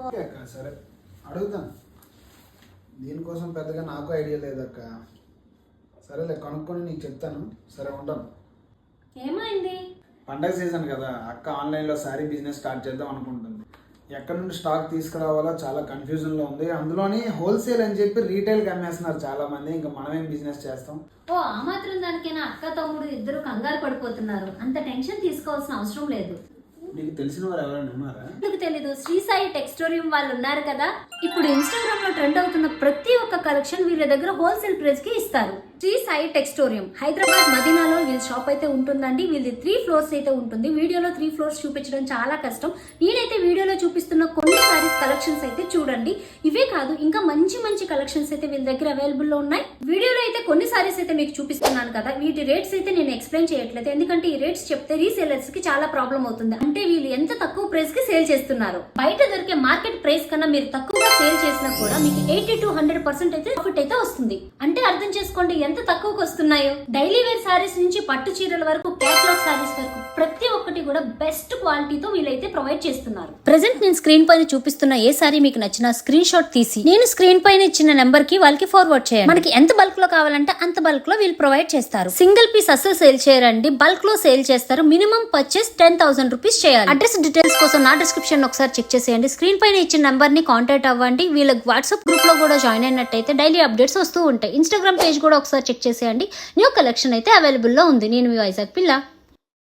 అక్క సరే. అడుగుతాను. దీనికోసం పెద్దగా నాకు ఐడియా లేదక్క. సరేలే కనుక్కొని నీకు చెప్తాను. సరే ఉంటాను ఏమైంది? పండగ సీజన్ కదా అక్క ఆన్లైన్లో శారీ బిజినెస్ స్టార్ట్ చేద్దాం అనుకుంటుంది. ఎక్కడి నుండి స్టాక్ తీసుకురావాలో చాలా కన్ఫ్యూజన్లో ఉంది. అందులోని హోల్సేల్ అని చెప్పి రీటైల్కి అమ్మేస్తున్నారు చాలా మంది ఇంకా మనమేం బిజినెస్ చేస్తాం? ఓ ఆ మాత్రం దానికైనా? అక్క తమ్ముడు ఇద్దరు కంగారు పడిపోతున్నారు. అంత టెన్షన్ తీసుకోవాల్సిన అవసరం లేదు. నీకు తెలిసిన వారు ఎవరైనా ఉన్నారా? ఎందుకు తెలీదు. శ్రీ సాయి టెక్స్టోరియం వాళ్ళు ఉన్నారు కదా. ఇప్పుడు ఇన్స్టాగ్రామ్లో ట్రెండ్ అవుతున్న ప్రతి ఒక్క కలెక్షన్ వీళ్ళ దగ్గర హోల్సేల్ ప్రైస్కి ఇస్తారు. శ్రీ సాయి టెక్స్టోరియం. హైదరాబాద్ మదీనాలో వీళ్ళ షాప్ అయితే ఉంటుందండి. వీళ్ళది త్రీ ఫ్లోర్స్ అయితే ఉంటుంది. వీడియోలో త్రీ ఫ్లోర్స్ చూపించడం చాలా కష్టం. నేనైతే వీడియోలో చూపిస్తున్న కొన్ని సారీస్ కలెక్షన్స్ అయితే చూడండి. ఇవే కాదు ఇంకా మంచి మంచి కలెక్షన్స్ అయితే వీళ్ళ దగ్గర అవైలబుల్లో ఉన్నాయి. వీడియోలో అయితే కొన్ని సారీస్ అయితే మీకు చూపిస్తున్నాను కదా. వీటి రేట్స్ అయితే నేను ఎక్స్ప్లెయిన్ చేయట్లేదు. ఎందుకంటే ఈ రేట్స్ చెప్తే రీసేలర్స్కి చాలా ప్రాబ్లం అవుతుంది. అంటే వీళ్ళు ఎంత తక్కువ ప్రైస్కి సేల్ చేస్తున్నారు. బయట దొరికే మార్కెట్ ప్రైస్ కన్నా మీరు తక్కువగా సేల్ చేసినా కూడా మీకు ఎయిటీ టు హండ్రెడ్ పర్సెంట్ అయితే ప్రాఫిట్ అయితే వస్తుంది. అంటే అర్థం చేసుకోండి ఎంత తక్కువకి వస్తున్నాయో. డైలీ వేర్ సారీస్ నుంచి పట్టు చీరల వరకు క్యాట్లాగ్ సారీస్ వరకు ప్రతి ఒక్కటి కూడా బెస్ట్ క్వాలిటీతో వీళ్ళైతే ప్రొవైడ్ చేస్తున్నారు. ప్రెసెంట్ నేను స్క్రీన్ పైన చూపిస్తున్న ఏ సారీ మీకు నచ్చిన స్క్రీన్ షాట్ తీసి నేను స్క్రీన్ పైన ఇచ్చిన నెంబర్కి వాళ్ళకి ఫార్వర్డ్ చేయండి. మనకి ఎంత బల్క్లో కావాలంటే అంత బల్క్లో వీళ్ళు ప్రొవైడ్ చేస్తారు. సింగిల్ పీస్ అసలు సేల్ చేయరండి. బల్క్లో సేల్ చేస్తారు. Minimum purchase ten thousand rupees చేయాలి. అడ్రస్ డీటెయిల్స్ కోసం నా డిస్క్రిప్షన్ ఒకసారి చెక్ చేసేయండి. స్క్రీన్ పైన ఇచ్చిన నెంబర్ని కాంటాక్ట్ అవ్వండి. వీళ్ళకి వాట్సాప్ గ్రూప్లో కూడా జాయిన్ అయినట్టయితే డైలీ అప్డేట్స్ వస్తూ ఉంటాయి. ఇన్స్టాగ్రామ్ పేజ్ కూడా ఒకసారి చెక్ చేసేయండి. న్యూ కలెక్షన్ అయితే అవైలబుల్లో ఉంది. నేను మీ వైజాగ్ పిల్ల.